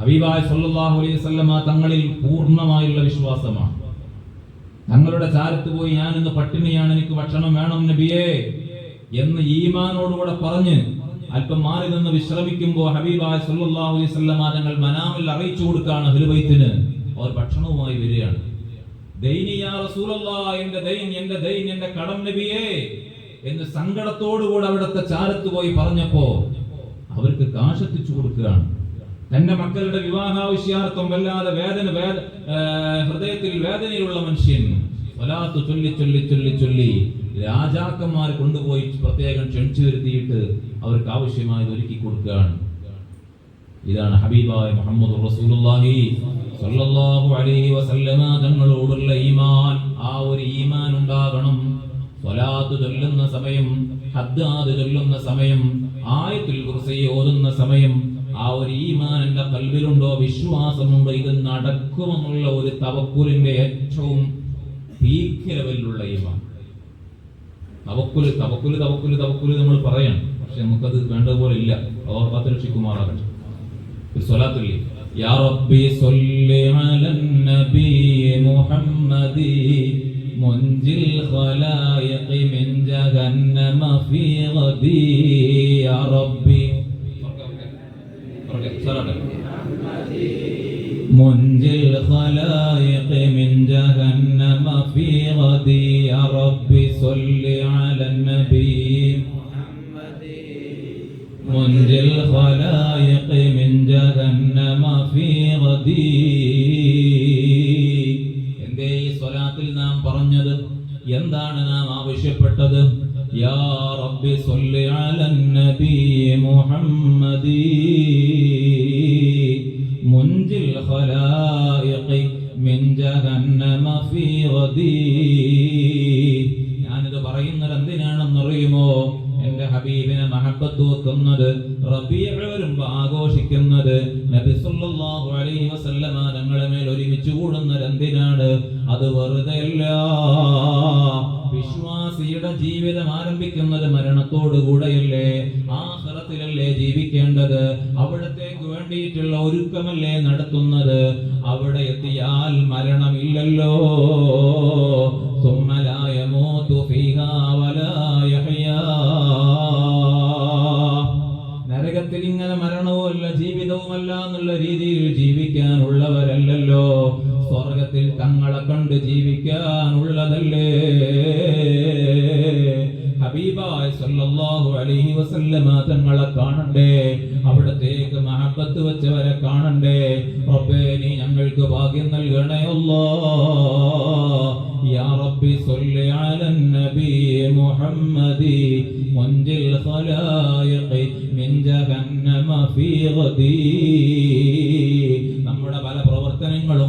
ഹബീബായ് സല്ലല്ലാഹു അലൈഹി വസല്ലമ തങ്ങളിൽ പൂർണമായുള്ള വിശ്വാസമാണ്. തങ്ങളുടെ ചാരത്ത് പോയി ഞാൻ ഇന്ന് പട്ടിണിയാണ് എനിക്ക് ഭക്ഷണം വേണം നബിയേ എന്ന് ഈമാനോടുകൂടെ പറഞ്ഞ് അല്പം മാറി നിന്ന് വിശ്രമിക്കുമ്പോൾ ഹബീബായ സല്ലല്ലാഹു അലൈഹി വസല്ലമ തങ്ങൾ മനാമിൽ അറിയിച്ചു കൊടുക്കാണ് ഹുലുബൈത്തിന് അവർ ഭക്ഷണവുമായി വരികയാണ്. എന്റെ ദൈൻ എന്റെ ദൈൻ എന്റെ കടം നബിയേ എന്ന് സങ്കടത്തോടുകൂടെ അവിടുത്തെ ചാരത്ത് പോയി പറഞ്ഞപ്പോ അവർക്ക് കാശെത്തിച്ചു കൊടുക്കുകയാണ്. തന്റെ മക്കളുടെ വിവാഹാവശ്യാർത്ഥം വല്ലാതെ വേദന വേദ ഹൃദയത്തിൽ വേദനയിലുള്ള മനുഷ്യൻ സ്വലാത്ത് ചൊല്ലി ചൊല്ലി ചൊല്ലി ചൊല്ലി രാജാക്കന്മാർ കൊണ്ടുപോയി പ്രത്യേകം ക്ഷണിച്ചു വരുത്തിയിട്ട് അവർക്ക് ആവശ്യമായത് ഒരുക്കി കൊടുക്കുകയാണ്. ഇതാണ് ഹബീബായ മുഹമ്മദ് റസൂലുള്ളാഹി സ്വല്ലല്ലാഹു അലൈഹി വസല്ലമ തങ്ങളോടുള്ള ഈമാൻ. ആ ഒരു ഈമാൻ ഉണ്ടാകണം. സ്വലാത്ത് ചൊല്ലുന്ന സമയം ഹദ്ദാദ് ചൊല്ലുന്ന സമയം ആയത്തുൽ കുർസി ഓതുന്ന സമയം ആ ഒരു ഈമാൻ എന്റെ കൽവിലുണ്ടോ? വിശ്വാസമുണ്ടോ? ഇത് നടക്കുമെന്നുള്ള ഒരു തവക്കൂലിന്റെ ഏറ്റവും പീക്ക് ലെവലിലുള്ള ഈമാൻ. തവക്കുൽ തവക്കുൽ തവക്കുൽ തവക്കുൽ നമ്മൾ പറയണം. പക്ഷെ നമുക്കത് വേണ്ടതുപോലെ ഇല്ല. അവർ കാത്തുരക്ഷിക്കുമാറാകട്ടെ. ഒരു സ്വലാത്തില്ലേ? യാ റബ്ബി സ്വല്ലി അലൻ നബി മുഹമ്മദി മുൻജിൽ ഖലായിഖി മിൻ ജഹന്നമ ഫീ ഗദി യാ റബ്ബി منجي الخلائق من جهنم في غدي يا رب صل على النبي منجي الخلائق من جهنم في غدي എന്തേ ഈ സ്വലാത്തിൽ നാം പറഞ്ഞത് എന്താണ് നാം ആവശ്യപ്പെട്ടത് യാ റബ്ബി സ്വല്ലി അലൻ നബി മുഹമ്മദി മുൻജിൽ ഖലായിഖി മിൻ ജഹന്നമ ഫീ ഗദി ഞാനിത് പറയുന്നത് എന്തിനാണെന്നറിയുമോ എന്റെ ഹബീബിനെ മഹബത്ത് വെക്കുന്നത് വരുമ്പോ ആഘോഷിക്കുന്നത് അലൈഹി വസല്ലമ തങ്ങളെ മേൽ ഒരുമിച്ച് കൂടുന്നത് എന്തിനാണ്? അത് വെറുതെ വിശ്വാസിയുടെ ജീവിതം ആരംഭിക്കുന്നത് മരണത്തോടുകൂടെയല്ലേ? ആഹ്റത്തിലല്ലേ ജീവിക്കേണ്ടത്? അവിടത്തേക്ക് വേണ്ടിയിട്ടുള്ള ഒരുക്കമല്ലേ നടത്തുന്നത്? അവിടെ എത്തിയാൽ മരണമില്ലല്ലോ. സല്ലല്ലാഹു അലൈഹി വസല്ലമ തങ്ങളെ കാണണ്ടേ? അവിടത്തേക്ക് മഹബത്ത് വെച്ചവരെ കാണണ്ടേ? റബ്ബേ നീ ഞങ്ങൾക്ക് ഭാഗ്യം നൽകണേ അല്ലാ. യാ റബ്ബി സല്ലി അലൻ നബി മുഹമ്മദി. മുൻജിൽ ഖലായിഖി മിൻ ജഹന്നമ ഫീ ഗദി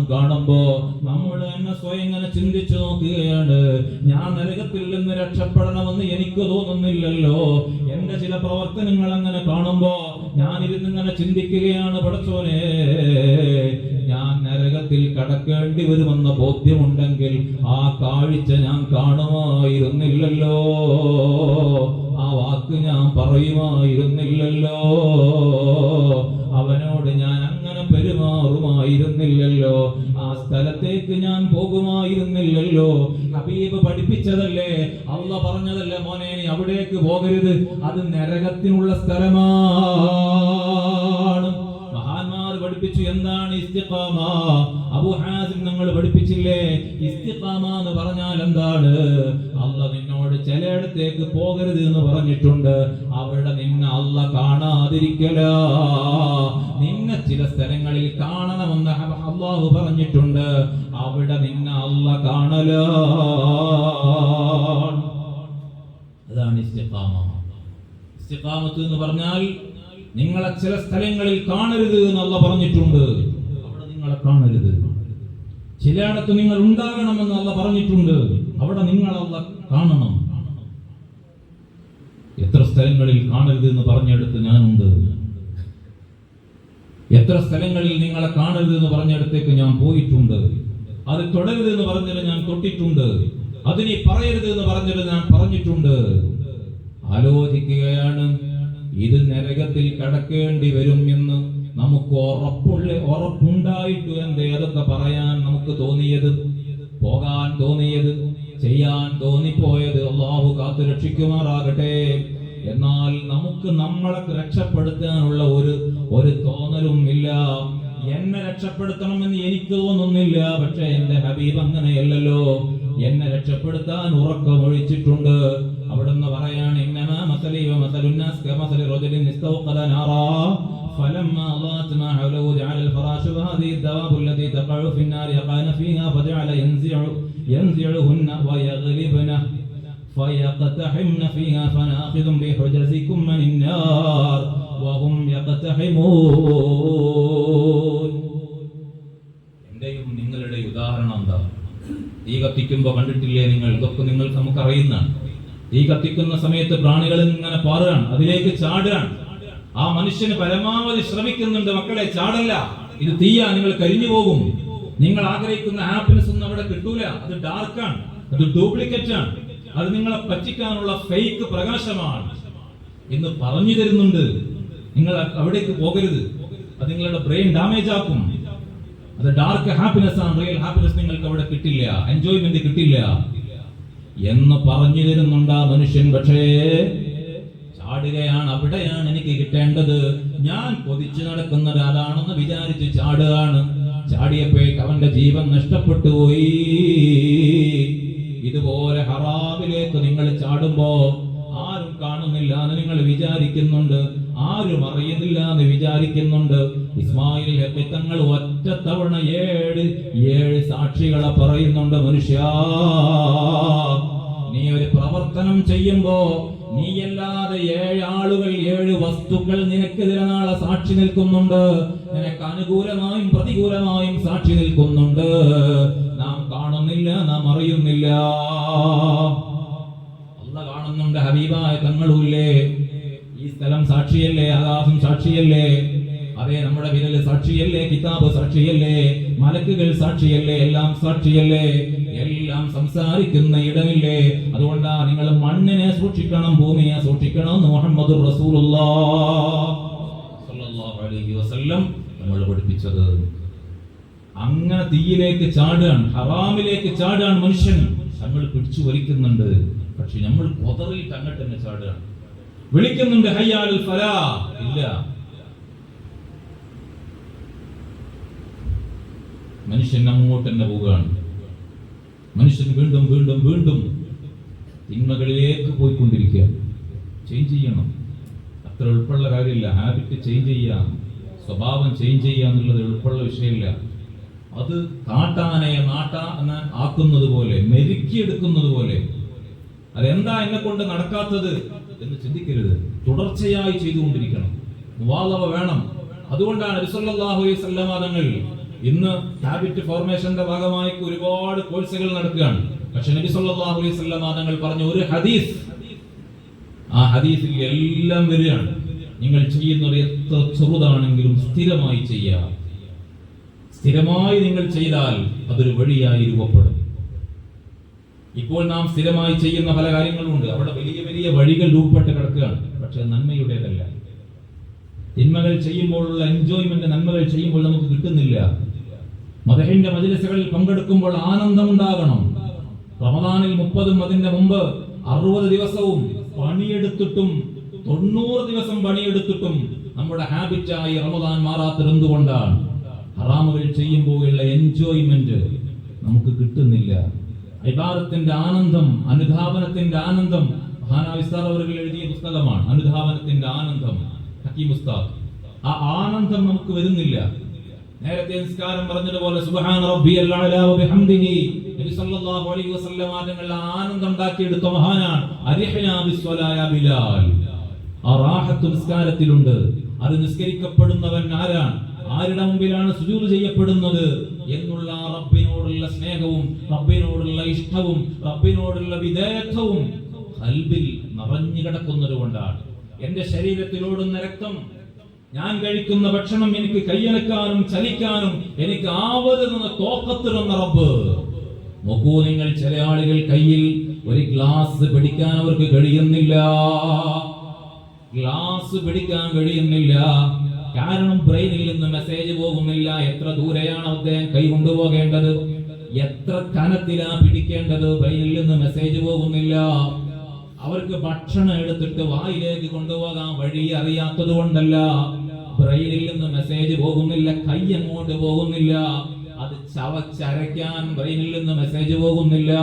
പ്രവർത്തനങ്ങളും കാണുമ്പോ നമ്മൾ തന്നെ സ്വയം ഇങ്ങനെ ചിന്തിച്ചു നോക്കുകയാണ്. ഞാൻ നരകത്തിൽ നിന്ന് രക്ഷപ്പെടണമെന്ന് എനിക്ക് തോന്നുന്നില്ലല്ലോ. എന്റെ ചില പ്രവർത്തനങ്ങൾ അങ്ങനെ കാണുമ്പോ ഞാൻ ഇരുന്നിങ്ങനെ ചിന്തിക്കുകയാണ് പടച്ചോനെ. ഞാൻ നരകത്തിൽ കടക്കേണ്ടി വരുമെന്ന ബോധ്യമുണ്ടെങ്കിൽ ആ കാഴ്ച ഞാൻ കാണുമായിരുന്നില്ലല്ലോ. ആ വാക്ക് ഞാൻ പറയുമായിരുന്നില്ലല്ലോ. ഞാൻ പോകുമായിരുന്നില്ലല്ലോ. ഹബീബ് പഠിപ്പിച്ചതല്ലേ? അള്ള പറഞ്ഞതല്ലേ മോനെ നീ അവിടേക്ക് പോകരുത്. അത് നരകത്തിനുള്ള സ്ഥലമാണ് പഠിപ്പിച്ചു എന്താണ് ഇസ്തിഖാമ? അബു ഹാസിം നമ്മൾ പഠിപ്പിച്ചില്ലേ? ഇസ്തിഖാമ എന്ന് പറഞ്ഞാൽ എന്താണ്? അല്ല നിന്നോട് ചിലയിടത്തേക്ക് പോകരുത് എന്ന് പറഞ്ഞിട്ടുണ്ട്. അവിടെ നിന്നെ അല്ല കാണാതിരിക്കല. നിന്നെ ചില സ്ഥലങ്ങളിൽ കാണണമെന്ന് അള്ളാഹു പറഞ്ഞിട്ടുണ്ട്. അവിടെ നിന്നെ അല്ല കാണല. അതാണ് ഇസ്തിഖാമ. ഇസ്തിഖാമത്ത് എന്ന് പറഞ്ഞാൽ നിങ്ങളെ ചില സ്ഥലങ്ങളിൽ കാണരുത് എന്നല്ല പറഞ്ഞിട്ടുണ്ട്. അവിടെ നിങ്ങളെ കാണരുത്. ചിലയിടത്ത് നിങ്ങൾ ഉണ്ടാകണമെന്ന് അല്ല പറഞ്ഞിട്ടുണ്ട്. അവിടെ നിങ്ങൾ അല്ല കാണണം. എത്ര സ്ഥലങ്ങളിൽ കാണരുത് എന്ന് പറഞ്ഞെടുത്ത് ഞാനുണ്ട്. എത്ര സ്ഥലങ്ങളിൽ നിങ്ങളെ കാണരുത് എന്ന് പറഞ്ഞിടത്തേക്ക് ഞാൻ പോയിട്ടുണ്ട്. അത് തുടരുത് എന്ന് പറഞ്ഞത് ഞാൻ തൊട്ടിട്ടുണ്ട്. അതിനെ പറയരുത് എന്ന് പറഞ്ഞത് ഞാൻ പറഞ്ഞിട്ടുണ്ട്. ആലോചിക്കുകയാണ്. ഇത് നരകത്തിൽ കടക്കേണ്ടി വരും എന്ന് നമുക്ക് ഉറപ്പുള്ള ഉറപ്പുണ്ടായിട്ടു എന്ത്? ഏതൊക്കെ പറയാൻ നമുക്ക് തോന്നിയത് പോകാൻ തോന്നിയത് ചെയ്യാൻ തോന്നിപ്പോയത് അള്ളാഹു കാത്തു രക്ഷിക്കുമാറാകട്ടെ. എന്നാൽ നമുക്ക് നമ്മളെ രക്ഷപ്പെടുത്താനുള്ള ഒരു ഒരു തോന്നലും ഇല്ല. എന്നെ രക്ഷപ്പെടുത്തണമെന്ന് എനിക്ക് തോന്നുന്നില്ല. പക്ഷെ എന്റെ ഹബീബ് അങ്ങനെയല്ലല്ലോ. എന്നെ രക്ഷപ്പെടുത്താൻ ഉറക്കമൊഴിച്ചിട്ടുണ്ട് അവിടുന്ന് പറയാണ് ഇന്നമാ മസലി വ മസലുന്നാസ് കമസലി റജുലിൻ ഇസ്തൗഖദ നാറാ فلما أضاءت ما حوله جعل الفراش وهذه الدواب التي تقع في النار يقعن فيها فجعل ينزع ينزعهن ويغلبن فيقتحمن فيها فناخذ بحجزكم من النار وهم يقتحمون എന്റെയും നിങ്ങളുടെ ഉദാഹരണം എന്താ തീ കത്തിക്കുമ്പോ കണ്ടിട്ടില്ലേ നിങ്ങൾ ഇതൊക്കെ നിങ്ങൾ നമുക്ക് തീ കത്തിക്കുന്ന സമയത്ത് പ്രാണികൾ ഇങ്ങനെ പാറുകയാണ് അതിലേക്ക് ചാടുകയാണ്. ആ മനുഷ്യന് പരമാവധി ശ്രമിക്കുന്നുണ്ട് മക്കളെ ചാടല്ല. ഇത് തീയാ നിങ്ങൾ കരിഞ്ഞു പോകും. നിങ്ങൾ ആഗ്രഹിക്കുന്ന ഹാപ്പിനെസ് ഒന്നും അവിടെ കിട്ടൂല. അത് ഡാർക്കാണ് അത് ഡ്യൂപ്ലിക്കറ്റ് ആണ്. അത് നിങ്ങളെ പറ്റിക്കാനുള്ള ഫേക്ക് പ്രകാശമാണ്. എന്ന് പറഞ്ഞു തരുന്നുണ്ട്. നിങ്ങൾ അവിടേക്ക് പോകരുത്. അത് നിങ്ങളുടെ ബ്രെയിൻ ഡാമേജ് ആക്കും. അത് ഡാർക്ക് ഹാപ്പിനെസ് ആണ്. റിയൽ ഹാപ്പിനെസ് നിങ്ങൾക്ക് അവിടെ കിട്ടില്ല. എൻജോയ്മെന്റ് കിട്ടില്ല. എന്ന് പറഞ്ഞു തരുന്നുണ്ട് ആ മനുഷ്യൻ. പക്ഷേ ചാടുകയാണ്. അവിടെയാണ് എനിക്ക് കിട്ടേണ്ടത്. ഞാൻ കൊതിച്ചു നടക്കുന്നത് അതാണെന്ന് വിചാരിച്ച് ചാടുകയാണ്. ചാടിയപ്പോഴേക്ക് അവന്റെ ജീവൻ നഷ്ടപ്പെട്ടു പോയി. ഇതുപോലെ ഹറാമിലേക്ക് നിങ്ങൾ ചാടുമ്പോ ആരും കാണുന്നില്ല എന്ന് നിങ്ങൾ വിചാരിക്കുന്നുണ്ട്. ആരും അറിയുന്നില്ല എന്ന് വിചാരിക്കുന്നുണ്ട്. ഇസ്മായിൽ തങ്ങൾ ഒറ്റ തവണ ഏഴ് ഏഴ് സാക്ഷികളെ പറയുന്നുണ്ട് മനുഷ്യ. നീ ഒരു പ്രവർത്തനം ചെയ്യുമ്പോ നീയല്ലാതെ ഏഴ് ആളുകൾ ഏഴ് വസ്തുക്കൾ നിനക്കെതിരെ നാളെ സാക്ഷി നിൽക്കുന്നുണ്ട്. നിനക്ക് അനുകൂലമായും പ്രതികൂലമായും സാക്ഷി നിൽക്കുന്നുണ്ട്. നാം കാണുന്നില്ല നാം അറിയുന്നില്ല. അല്ല കാണുന്നുണ്ട് ഹബീബായ തങ്ങളുമില്ലേ ഈ സ്ഥലം സാക്ഷിയല്ലേ? ആകാശം സാക്ഷിയല്ലേ? അതെ നമ്മുടെ വിരൽ സാക്ഷിയല്ലേ? കിതാബ് സാക്ഷിയല്ലേ? മലക്കുകൾ സാക്ഷിയല്ലേ? എല്ലാം സാക്ഷിയല്ലേ? എല്ലാം സംസാരിക്കുന്ന ഇടമില്ലേ? അതുകൊണ്ടാ നിങ്ങൾ മണ്ണിനെ സൂക്ഷിക്കണം ഭൂമിയെ സൂക്ഷിക്കണം എന്ന് മുഹമ്മദ് വസല്ലം നമ്മൾ പഠിപ്പിച്ചത്. അങ്ങനെ തീയിലേക്ക് ചാടാൻ ഹറാമിലേക്ക് ചാടാൻ മനുഷ്യൻ നമ്മൾ പിടിച്ചു വലിക്കുന്നുണ്ട്. പക്ഷെ നമ്മൾ കൊതറിയിട്ട് അങ്ങോട്ട് തന്നെ ചാടുകയാണ്. വിളിക്കുന്നുണ്ട് ഹയ്യാൽ ഫലാ. ഇല്ല. മനുഷ്യൻ അങ്ങോട്ട് തന്നെ പോവുകയാണ്. മനുഷ്യൻ വീണ്ടും വീണ്ടും വീണ്ടും തിന്മകളിലേക്ക് പോയിക്കൊണ്ടിരിക്കുക. ചേഞ്ച് ചെയ്യണം. അത്ര എളുപ്പമുള്ള കാര്യമില്ല. ഹാബിറ്റ് ചേഞ്ച് ചെയ്യാം സ്വഭാവം ചേഞ്ച് ചെയ്യുക എന്നുള്ളത് എളുപ്പമുള്ള വിഷയമില്ല. അത് കാട്ടാനയെ നാട്ടാ ആക്കുന്നത് പോലെ മെരുക്കിയെടുക്കുന്നത് പോലെ അതെന്താ എന്നെ കൊണ്ട് നടക്കാത്തത് എന്ന് ചിന്തിക്കരുത്. തുടർച്ചയായി ചെയ്തുകൊണ്ടിരിക്കണം. മുവാളവ വേണം. അതുകൊണ്ടാണ് സല്ലമാതങ്ങൾ ഇന്ന് ഹാബിറ്റ് ഫോർമേഷന്റെ ഭാഗമായി ഒരുപാട് കോഴ്സുകൾ നടക്കുകയാണ്. പക്ഷെ നബി അലൈഹി പറഞ്ഞ ഒരു ഹദീസ് ആ ഹദീസിൽ എല്ലാം വരികയാണ്. നിങ്ങൾ ചെയ്യുന്നത് എത്ര ചെറുതാണെങ്കിലും സ്ഥിരമായി ചെയ്യുക സ്ഥിരമായി നിങ്ങൾ ചെയ്താൽ അതൊരു വഴിയായി രൂപപ്പെടും. ഇപ്പോൾ നാം സ്ഥിരമായി ചെയ്യുന്ന പല കാര്യങ്ങളുമുണ്ട്. അവിടെ വലിയ വലിയ വഴികൾ രൂപപ്പെട്ട് കിടക്കുകയാണ്. പക്ഷെ നന്മയുടേതല്ല. തിന്മകൾ ചെയ്യുമ്പോഴുള്ള എൻജോയ്മെന്റ് നന്മകൾ ചെയ്യുമ്പോൾ നമുക്ക് കിട്ടുന്നില്ല. മദഹിന്റെ മജിലിസുകളിൽ പങ്കെടുക്കുമ്പോൾ ആനന്ദം ഉണ്ടാകണം റമദാനിൽ മുപ്പതും അതിന്റെ മുമ്പ് അറുപത് ദിവസവും പണിയെടുത്തിട്ടും തൊണ്ണൂറ് ദിവസം പണിയെടുത്തിട്ടും നമ്മുടെ ഹാബിറ്റായി റമദാൻ മാറാത്തതെന്തുകൊണ്ടാണ്? ഹറാമുകൾ ചെയ്യുമ്പോഴുള്ള എൻജോയ്മെന്റ് നമുക്ക് കിട്ടുന്നില്ല. ഇബാദത്തിന്റെ ആനന്ദം അനുധാവനത്തിന്റെ ആനന്ദം. മഹാനാവിസ്താർ അവർ എഴുതിയ പുസ്തകമാണ് അനുധാവനത്തിന്റെ ആനന്ദം. ഹക്കീം ഉസ്താദ് ആ ആനന്ദം നമുക്ക് വരുന്നില്ല. നേരത്തെ നിസ്കാരം പറഞ്ഞതുപോലെ സുബ്ഹാന റബ്ബിയൽ അഅലാ വബിഹംദിഹി നബി സല്ലല്ലാഹു അലൈഹി വസല്ലം തങ്ങൾ ആനന്ദം ഉണ്ടാക്കിയെടുത്ത മഹാനാണ്. അരിഹ്നാ ബിസ്വലായ ബിലാൽ. ആ റാഹത്ത് നിസ്കാരത്തിലുണ്ട്. അത് നിസ്കരിക്കപ്പെടുന്നവൻ ആരാണ്? ആരുടെ മുമ്പിലാണ് സുജൂദ് ചെയ്യപ്പെടുന്നത്? എന്നുള്ള റബ്ബിനോടുള്ള സ്നേഹവും റബ്ബിനോടുള്ള ഇഷ്ടവും റബ്ബിനോടുള്ള വിധേയത്വവും കൽബിൽ നിറഞ്ഞു കിടക്കുന്നത് കൊണ്ടാണ്. എന്റെ ശരീരത്തിലോടുന്ന രക്തം ഞാൻ കഴിക്കുന്ന ഭക്ഷണം എനിക്ക് കൈയനക്കാനും ചലിക്കാനും എനിക്ക് ആവരുതെന്ന് തോക്കത്തിരുന്ന റബ്ബ്. നോക്കൂ നിങ്ങൾ ചില ആളുകൾ കയ്യിൽ ഒരു ഗ്ലാസ് പിടിക്കാൻ അവർക്ക് കഴിയുന്നില്ല. ഗ്ലാസ് പിടിക്കാൻ കഴിയുന്നില്ല. കാരണം ബ്രെയിനിൽ നിന്ന് മെസ്സേജ് പോകുന്നില്ല. എത്ര ദൂരെയാണ് അദ്ദേഹം കൈ കൊണ്ടുപോകേണ്ടത്? എത്ര കനത്തിലാ പിടിക്കേണ്ടത്? ബ്രെയിനിൽ നിന്ന് മെസ്സേജ് പോകുന്നില്ല. അവർക്ക് ഭക്ഷണം എടുത്തിട്ട് വായിലേക്ക് കൊണ്ടുപോകാൻ വഴി അറിയാത്തത് കൊണ്ടല്ല. ബ്രെയിനിൽ നിന്ന് മെസ്സേജ് പോകുന്നില്ല. കൈ അങ്ങോട്ട് പോകുന്നില്ല. അത് ചവച്ചരയ്ക്കാൻ ബ്രെയിനിൽ നിന്ന് മെസ്സേജ് പോകുന്നില്ല.